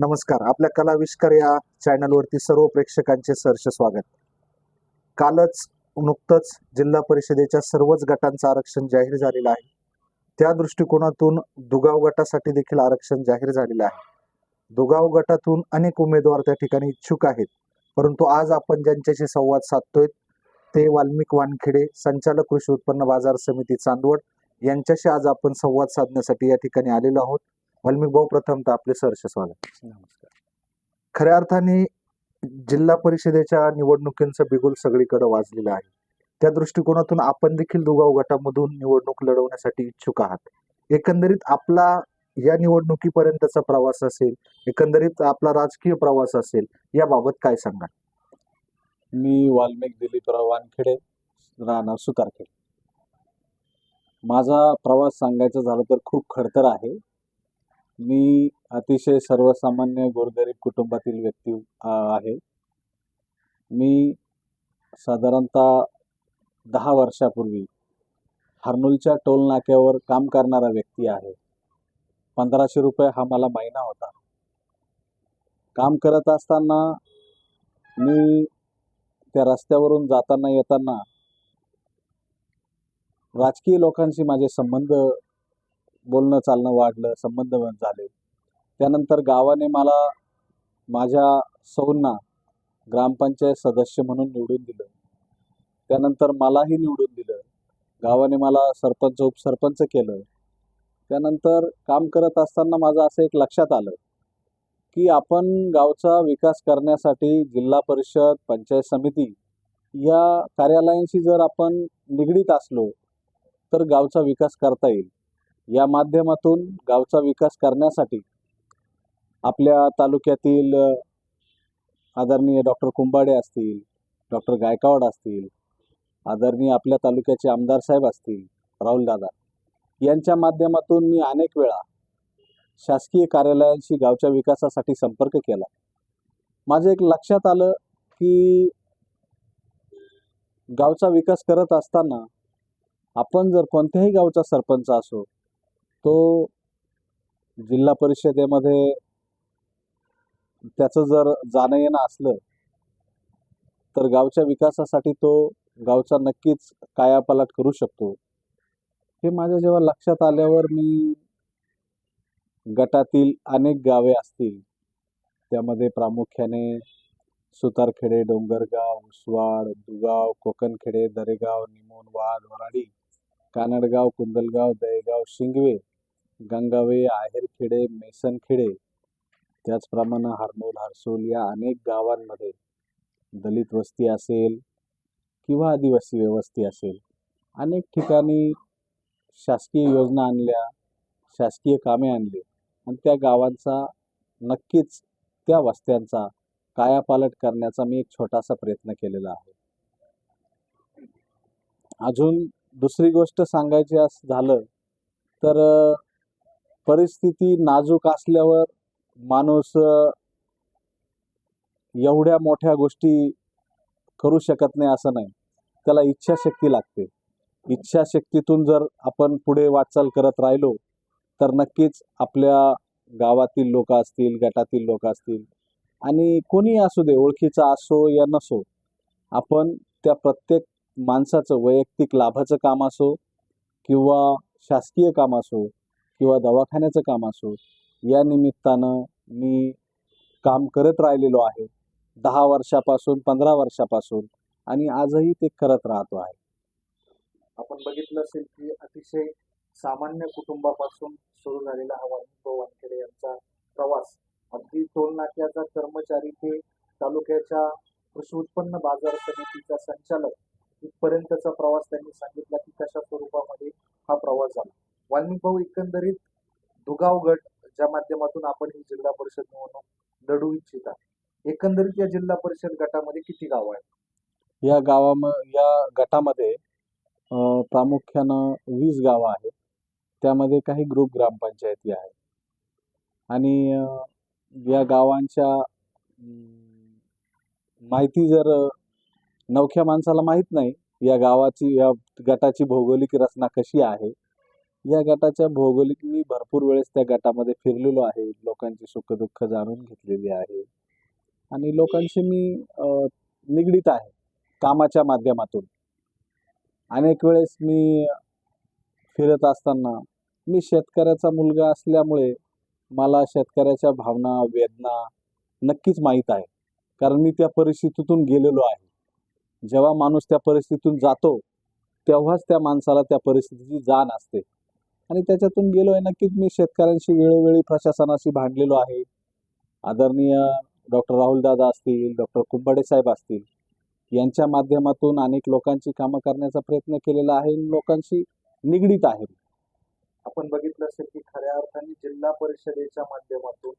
नमस्कार. आपल्या कलाविष्कर या चॅनलवरती सर्व प्रेक्षकांचे सहर्ष स्वागत. कालच नुकतंच जिल्हा परिषदेच्या सर्वच गटांचं आरक्षण जाहीर झालेलं आहे. त्या दृष्टिकोनातून दुगाव गटासाठी देखील आरक्षण जाहीर झालेलं आहे. दुगाव गटातून अनेक उमेदवार त्या ठिकाणी इच्छुक आहेत. परंतु आज आपण ज्यांच्याशी संवाद साधतोय ते वाल्मिक वानखेडे संचालक कृषी उत्पन्न बाजार समिती चांदवड यांच्याशी आज आपण संवाद साधण्यासाठी या ठिकाणी आलेलो आहोत. वाल्मिक भाऊ प्रथमतः आपले सहर्ष स्वागत नमस्कार. खऱ्या अर्थाने जिल्हा परिषदेच्या निवडणुकींचं बिगुल सगळीकडे वाजलेलं आहे. त्या दृष्टिकोनातून आपण देखील दुगाव गटामधून निवडणूक लढवण्यासाठी इच्छुक आहात. एकंदरीत आपला या निवडणुकीपर्यंतचा प्रवास असेल एकंदरीत आपला राजकीय प्रवास असेल याबाबत काय सांगाल? मी वाल्मिक दिलीपराव वानखेडे राहणार सुतारखेड. माझा प्रवास सांगायचा झाला तर खूप खडतर आहे. मी अतिशय सर्वसामान्य गोरगरीब कुटुंबातील व्यक्ती आहे. मी साधारणतः दहा वर्षापूर्वी हर्नुलच्या टोल नाक्यावर काम करणारा व्यक्ती आहे. पंधराशे रुपये हा मला महिना होता. काम करत असताना मी त्या रस्त्यावरून जाताना येताना राजकीय लोकांशी माझे संबंध बोलणं चालणं वाढलं संबंध झाले. त्यानंतर गावाने मला माझ्या सौंना ग्रामपंचायत सदस्य म्हणून निवडून दिलं. त्यानंतर मलाही निवडून दिलं. गावाने मला सरपंच उपसरपंच केलं. त्यानंतर काम करत असताना माझं असं एक लक्षात आलं की आपण गावचा विकास करण्यासाठी जिल्हा परिषद पंचायत समिती या कार्यालयांशी जर आपण निगडीत असलो तर गावचा विकास करता येईल. या माध्यमातून गावचा विकास करण्यासाठी आपल्या तालुक्यातील आदरणीय डॉक्टर कुंभाडे असतील डॉक्टर गायकवाड असतील आदरणीय आपल्या तालुक्याचे आमदार साहेब असतील राहुलदादा यांच्या माध्यमातून मी अनेक वेळा शासकीय कार्यालयांशी गावच्या विकासासाठी संपर्क केला. माझं एक लक्षात आलं की गावचा विकास करत असताना आपण जर कोणत्याही गावचा सरपंच असो तो जिल्हा परिषदेमध्ये त्याचं जर जाणं येणं असलं तर गावच्या विकासासाठी तो गावचा नक्कीच कायापालट करू शकतो. हे माझ्या जेव्हा लक्षात आल्यावर मी गटातील अनेक गावे असतील त्यामध्ये प्रामुख्याने सुतारखेडे डोंगरगाव उसवाड दुगाव कोकणखेडे दरेगाव निमोण वराडी कानडगाव कुंदलगाव दहेगाव शिंगवे गंगावे आहेरखेडे मेसनखेडे त्याचप्रमाणे हरनोल हरसोल या अनेक गावांमध्ये दलित वस्ती असेल किंवा आदिवासी वस्ती असेल. अनेक ठिकाणी शासकीय योजना आणल्या शासकीय कामे आणली आणि त्या गावांचा नक्कीच त्या वस्त्यांचा कायापालट करण्याचा मी एक छोटासा प्रयत्न केलेला आहे. अजून दुसरी गोष्ट सांगायची असं झालं तर परिस्थिती नाजूक असल्यावर माणूस एवढ्या मोठ्या गोष्टी करू शकत नाही असं नाही. त्याला इच्छाशक्ती लागते. इच्छाशक्तीतून जर आपण पुढे वाटचाल करत राहिलो तर नक्कीच आपल्या गावातील लोक असतील गटातील लोक असतील आणि कोणी असू दे ओळखीचा असो या नसो आपण त्या प्रत्येक माणसाचं वैयक्तिक लाभाचं काम असो किंवा शासकीय काम असो किंवा दवाखान्याचं काम असो या निमित्तानं मी काम करत राहिलेलो आहे. दहा वर्षापासून पंधरा वर्षापासून आणि आजही ते करत राहतो आहे. आपण बघितलं असेल की अतिशय सामान्य कुटुंबापासून सुरू झालेला हा वाल्मिक वानखेडे यांचा प्रवास अगदी टोलनाक्याचा कर्मचारी ते तालुक्याच्या कृषी उत्पन्न बाजार समितीचा संचालक इथपर्यंतचा प्रवास त्यांनी सांगितला की कशा स्वरूपामध्ये हा प्रवास झाला. वाल्मिक भाऊ एकंदरीत दुगाव गट ज्या माध्यमातून आपण ही जिल्हा परिषद निवडणूक लढू इच्छिता एकंदरीत या जिल्हा परिषद गटामध्ये किती गावं आहेत? या गावाम या गटामध्ये प्रामुख्यानं वीस गावं आहेत. त्यामध्ये काही ग्रुप ग्रामपंचायती आहेत. आणि या गावांच्या माहिती जर नवख्या माणसाला माहीत नाही या गावाची या गटाची भौगोलिक रचना कशी आहे या गटाच्या भौगोलिक मी भरपूर वेळेस त्या गटामध्ये फिरलेलो आहे. लोकांची सुखदुःख जाणून घेतलेली आहे. आणि लोकांशी मी निगडीत आहे कामाच्या माध्यमातून. अनेक वेळेस मी फिरत असताना मी शेतकऱ्याचा मुलगा असल्यामुळे मला शेतकऱ्याच्या भावना वेदना नक्कीच माहीत आहे. कारण मी त्या परिस्थितीतून गेलेलो आहे. जेव्हा माणूस त्या परिस्थितीतून जातो तेव्हाच त्या माणसाला त्या परिस्थितीची जाण असते. आणि त्याच्यातून गेलो आहे नक्कीच मी शेतकऱ्यांशी वेळोवेळी प्रशासनाशी भांडलेलो आहे. आदरणीय डॉक्टर राहुलदादा असतील डॉक्टर कुंभाडे साहेब असतील यांच्या माध्यमातून अनेक लोकांची कामं करण्याचा प्रयत्न केलेला आहे लोकांशी निगडीत आहे. आपण बघितलं असेल की खऱ्या अर्थाने जिल्हा परिषदेच्या माध्यमातून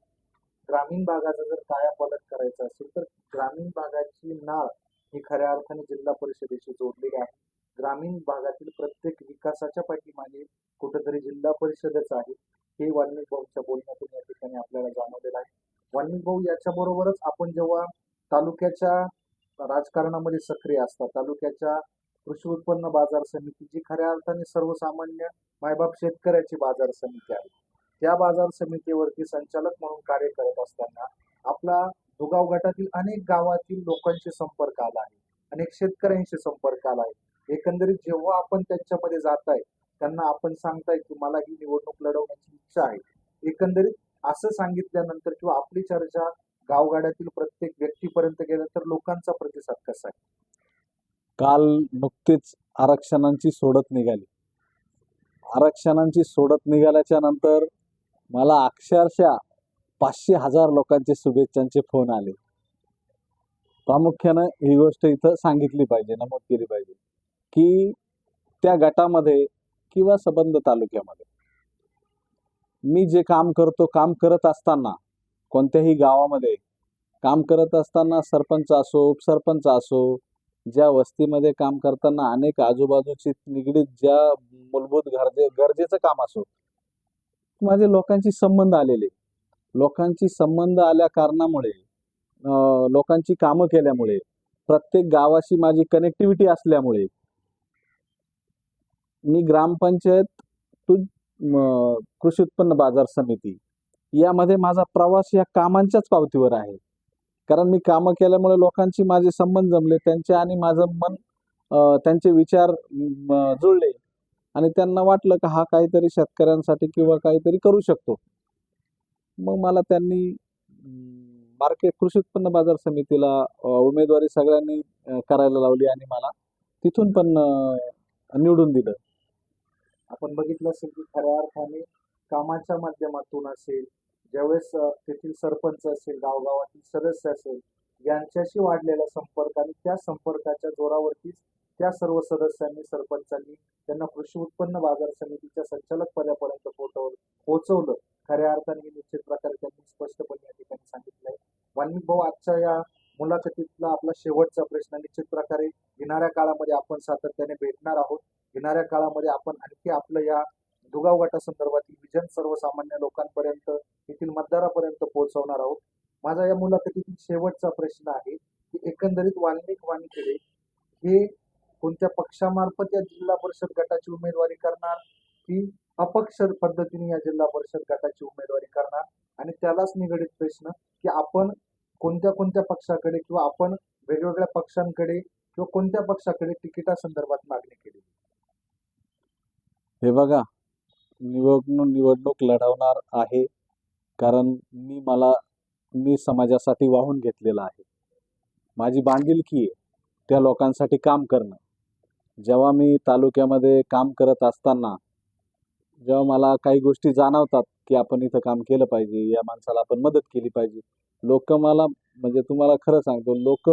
ग्रामीण भागाचा जर कायापालट करायचा असेल तर ग्रामीण भागाची नाळ ही खऱ्या अर्थाने जिल्हा परिषदेशी जोडलेली आहे. ग्रामीण भागातील प्रत्येक विकासाच्या पाठीमागे कुठेतरी जिल्हा परिषदच आहे हे वाल्मिक भाऊच्या बोलण्यातून या ठिकाणी आपल्याला जाणवलेलं आहे. वाल्मिक भाऊ याच्या बरोबरच आपण जेव्हा तालुक्याच्या राजकारणामध्ये सक्रिय असतात तालुक्याच्या कृषी उत्पन्न बाजार समिती जी खऱ्या अर्थाने सर्वसामान्य मायबाप शेतकऱ्याची बाजार समिती आहे त्या बाजार समितीवरती संचालक म्हणून कार्य करत असताना आपला दुगाव गटातील अनेक गावातील लोकांशी संपर्क आला आहे. अनेक शेतकऱ्यांशी संपर्क आला आहे एकंदरीत जेव्हा आपण त्यांच्यामध्ये जात आहे त्यांना आपण सांगताय की मला ही निवडणूक लढवण्याची इच्छा आहे. एकंदरीत असं सांगितल्यानंतर किंवा आपली चर्चा गावगाड्यातील प्रत्येक व्यक्तीपर्यंत गेल्यानंतर लोकांचा प्रतिसाद कसा आहे? काल नुकतीच आरक्षणांची सोडत निघाली. आरक्षणांची सोडत निघाल्याच्या नंतर मला अक्षरशः पाचशे हजार लोकांचे शुभेच्छांचे फोन आले. प्रामुख्यानं ही गोष्ट इथं सांगितली पाहिजे नमूद केली पाहिजे की त्या गटामध्ये किंवा सबंध तालुक्यामध्ये मी जे काम करतो काम करत असताना कोणत्याही गावामध्ये काम करत असताना सरपंच असो उपसरपंच असो ज्या वस्तीमध्ये काम करताना अनेक आजूबाजूची निगडीत ज्या मूलभूत गरजे गरजेचं काम असो माझे लोकांशी संबंध आलेले. लोकांची संबंध आल्या कारणामुळे लोकांची कामं केल्यामुळे प्रत्येक गावाशी माझी कनेक्टिव्हिटी असल्यामुळे मी ग्रामपंचायत तू कृषी उत्पन्न बाजार समिती यामध्ये माझा प्रवास या कामांच्याच पावतीवर आहे. कारण मी कामं केल्यामुळे लोकांची माझे संबंध जमले त्यांचे आणि माझं मन त्यांचे विचार जुळले. आणि त्यांना वाटलं का हा काहीतरी शेतकऱ्यांसाठी किंवा काहीतरी करू शकतो. मग मला त्यांनी मार्केट कृषी उत्पन्न बाजार समितीला उमेदवारी सगळ्यांनी करायला लावली आणि मला तिथून पण निवडून दिलं. आपण बघितलं असेल की खऱ्या अर्थाने कामाच्या माध्यमातून असेल ज्यावेळेस तेथील सरपंच असेल गावगावातील सदस्य असेल यांच्याशी वाढलेला संपर्क आणि त्या संपर्काच्या जोरावरतीच त्या सर्व सदस्यांनी सरपंचांनी त्यांना कृषी उत्पन्न बाजार समितीच्या संचालक पदापर्यंत पोहोचवलं पोहोचवलं खऱ्या अर्थाने निश्चित प्रकारे त्यांनी स्पष्टपणे या ठिकाणी सांगितलंय. वाल्मिक भाऊ आजच्या या मुलाखतीतला आपला शेवटचा प्रश्न निश्चित प्रकारे येणाऱ्या काळामध्ये आपण सातत्याने भेटणार आहोत. येणाऱ्या काळामध्ये आपण आणखी आपलं या दुगाव गटासंदर्भातील विजन सर्वसामान्य लोकांपर्यंत येथील मतदारापर्यंत पोहोचवणार आहोत. माझा या मुलाखतीतील शेवटचा प्रश्न आहे की एकंदरीत वाल्मिक वानखेडे हे कोणत्या पक्षामार्फत या जिल्हा परिषद गटाची उमेदवारी करणार? की अपक्ष पद्धतीने या जिल्हा परिषद गटाची उमेदवारी करणार आणि त्यालाच निगडीत प्रश्न की आपण कोणत्या कोणत्या पक्षाकडे किंवा आपण वेगवेगळ्या पक्षांकडे किंवा कोणत्या पक्षाकडे तिकिटासंदर्भात मागणी केली? हे बघा निवडणूक निवडणूक लढवणार आहे कारण मी मला मी समाजासाठी वाहून घेतलेला आहे. माझी बांधिलकी आहे त्या लोकांसाठी काम करणं. जेव्हा मी तालुक्यामध्ये काम करत असताना जेव्हा मला काही गोष्टी जाणवतात की आपण इथं काम केलं पाहिजे या माणसाला आपण मदत केली पाहिजे. लोक मला म्हणजे तुम्हाला खरं सांगतो लोक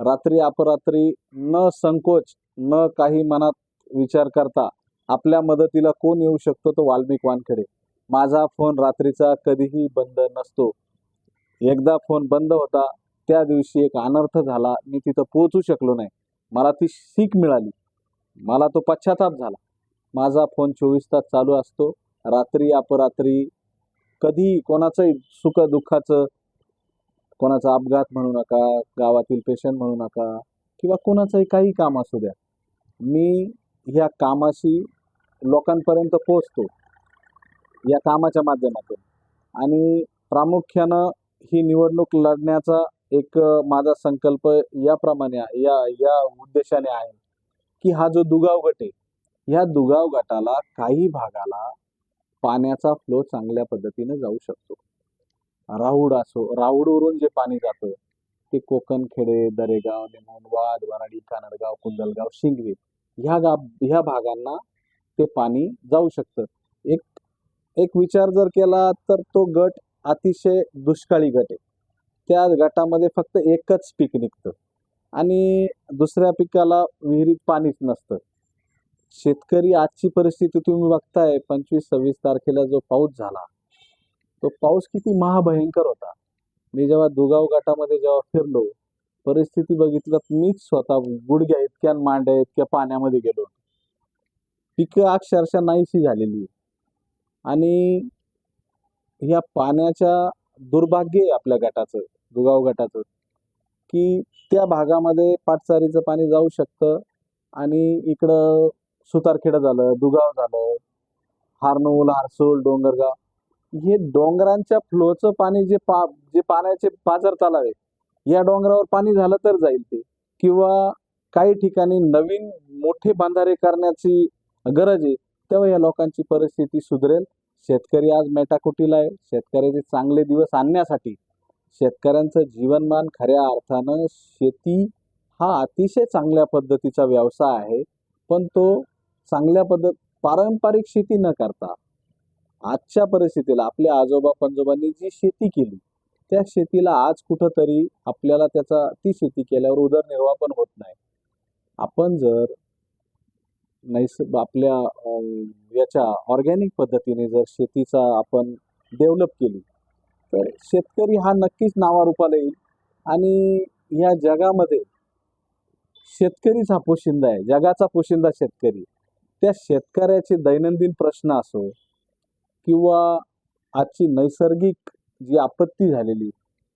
रात्री अपरात्री न संकोच न काही मनात विचार करता आपल्या मदतीला कोण येऊ शकतो तो वाल्मिक वानखडे. माझा फोन रात्रीचा कधीही बंद नसतो. एकदा फोन बंद होता त्या दिवशी एक अनर्थ झाला मी तिथं पोहोचू शकलो नाही. मला ती शीख मिळाली. मला तो पश्चाताप झाला. माझा फोन चोवीस तास चालू असतो. रात्री अपरात्री कधी कोणाचंही सुख दुःखाचं कोणाचा अपघात म्हणू नका गावातील पेशंट म्हणू नका किंवा कोणाचंही काही काम असू द्या. मी ह्या कामाशी लोकांपर्यंत पोचतो या कामाच्या माध्यमातून. आणि प्रामुख्यानं ही निवडणूक लढण्याचा एक माझा संकल्प याप्रमाणे या या उद्देशाने आहे की हा जो दुगावगट आहे ह्या दुगाव गटाला काही भागाला पाण्याचा फ्लो चांगल्या पद्धतीने जाऊ शकतो. राऊड असो राऊडवरून जे पाणी जातं ते कोकण खेडे दरेगाव निमोन वाद वराडी कानडगाव कुंदलगाव शिंगवी ह्या गा ह्या भागांना ते पाणी जाऊ शकतं. एक एक विचार जर केला तर तो गट अतिशय दुष्काळी गट आहे. त्या गटामध्ये फक्त एकच पीक निघतं आणि दुसऱ्या पिकाला विहिरीत पाणीच नसतं. शेतकरी आजची परिस्थिती तुम्ही बघताय पंचवीस सव्वीस तारखेला जो पाऊस झाला तो पाऊस किती महाभयंकर होता. मी जेव्हा दुगाव गटामध्ये जेव्हा फिरलो परिस्थिती बघितलं तर मीच स्वतः गुडघ्या इतक्या मांड्या इतक्या पाण्यामध्ये गेलो पिकं अक्षरशः नाहीशी झालेली. आणि ह्या पाण्याच्या दुर्भाग्य आहे आपल्या गटाचं दुगाव गटाचं की त्या भागामध्ये पाटसारीचं पाणी जाऊ शकतं आणि इकडं सुतारखेडं झालं दुगाव झालं हारनोल हारसोल डोंगरगाव हे डोंगरांच्या फ्लोचं पाणी जे पा जे पाण्याचे पाझर तलाव आहे या डोंगरावर पाणी झालं तर जाईल ते. किंवा काही ठिकाणी नवीन मोठे बांधारे करण्याची गरज आहे तेव्हा या लोकांची परिस्थिती सुधरेल. शेतकरी आज मेटाकुटीला आहे. शेतकऱ्याचे चांगले दिवस आणण्यासाठी शेतकऱ्यांचं जीवनमान खऱ्या अर्थानं शेती हा अतिशय चांगल्या पद्धतीचा व्यवसाय आहे. पण तो चांगल्या पद्धत पारंपरिक शेती न करता आजच्या परिस्थितीला आपल्या आजोबा पंजोबांनी जी शेती केली त्या शेतीला आज कुठंतरी आपल्याला त्याचा ती शेती केल्यावर उदरनिर्वाह पण होत नाही. आपण जर नैस आपल्या याच्या ऑर्गॅनिक पद्धतीने जर शेतीचा आपण डेव्हलप केली तर शेतकरी हा नक्कीच नावारूपाला येईल आणि या जगामध्ये शेतकरीच हा पोशिंदा आहे जगाचा पोशिंदा शेतकरी. त्या शेतकऱ्याचे दैनंदिन प्रश्न असो किंवा आजची नैसर्गिक जी आपत्ती झालेली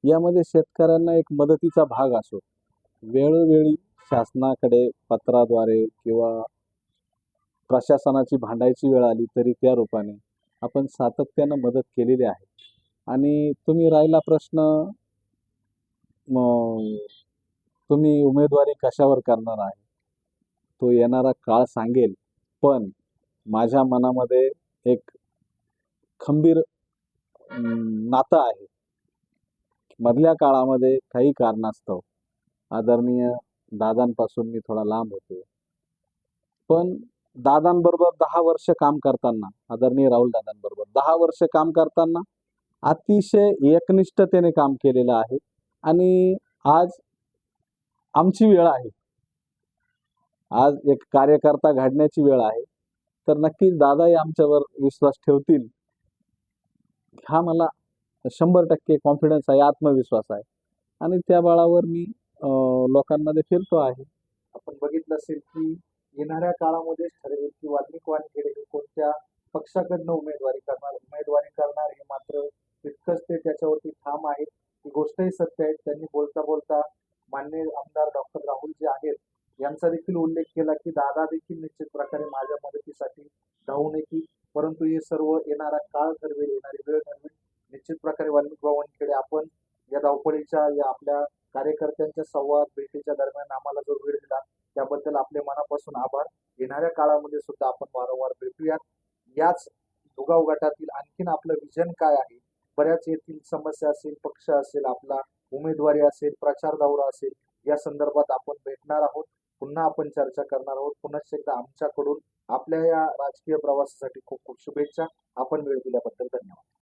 यामध्ये शेतकऱ्यांना एक मदतीचा भाग असो. वेळोवेळी शासनाकडे पत्राद्वारे किंवा प्रशासनाची भांडायची वेळ आली तरी त्या रूपाने आपण सातत्यानं मदत केलेली आहे. आणि तुम्ही राहिला प्रश्न तुम्ही उमेदवारी कशावर करणार आहे? तो येणारा काळ सांगेल. पण माझ्या मनामध्ये एक खंबीर नातं आहे. मधल्या काळामध्ये काही कारणास्तव आदरणीय दादांपासून मी थोडा लांब होतो. पण दादांबरोबर दहा वर्ष काम करताना आदरणीय राहुल दादांबरोबर दहा वर्ष काम करताना अतिशय एकनिष्ठतेने काम केलेलं आहे. आणि आज आमची वेळ आहे. आज एक कार्यकर्ता घडण्याची वेळ आहे. तर नक्कीच दादाही आमच्यावर विश्वास ठेवतील. हा मला शंभर टक्के कॉन्फिडन्स आहे आत्मविश्वास आहे. आणि त्या बळावर मी लोकांमध्ये फिरतो आहे. आपण बघितलं असेल की येणाऱ्या काळामध्ये ठरवेल की वाल्मिक वानखेडे हे कोणत्या पक्षाकडनं उमेदवारी करणार? उमेदवारी करणार हे मात्र तितकंच ते त्याच्यावरती ठाम आहेत. ही गोष्टही सत्य आहे. त्यांनी बोलता बोलता मान्य आमदार डॉक्टर राहुल जे आहेत. यांचा देखील उल्लेख केला की दादा देखील निश्चित प्रकारे माझ्या मदतीसाठी धावून येतील. परंतु हे सर्व येणारा काळ ठरवेल येणारी वेळ ठरवेल निश्चित प्रकारे वाल्मिक वानखेडे आपण या धावपळीच्या या आपल्या कार्यकर्त्यांच्या संवाद भेटीच्या दरम्यान आम्हाला जो वेळ दिला त्याबद्दल आपले मनापासून आभार. येणाऱ्या काळामध्ये सुद्धा आपण वारंवार भेटूयात. याच दुगाव गटातील आणखीन आपलं विजन काय आहे? बऱ्याच येथील समस्या असेल पक्ष असेल आपला उमेदवारी असेल प्रचार दौरा असेल या संदर्भात आपण भेटणार आहोत. पुन्हा आपण चर्चा करणार आहोत. पुन्हा एकदा आमच्याकडून आपल्या या राजकीय प्रवासासाठी खूप खूप शुभेच्छा. आपण वेळ दिल्याबद्दल धन्यवाद.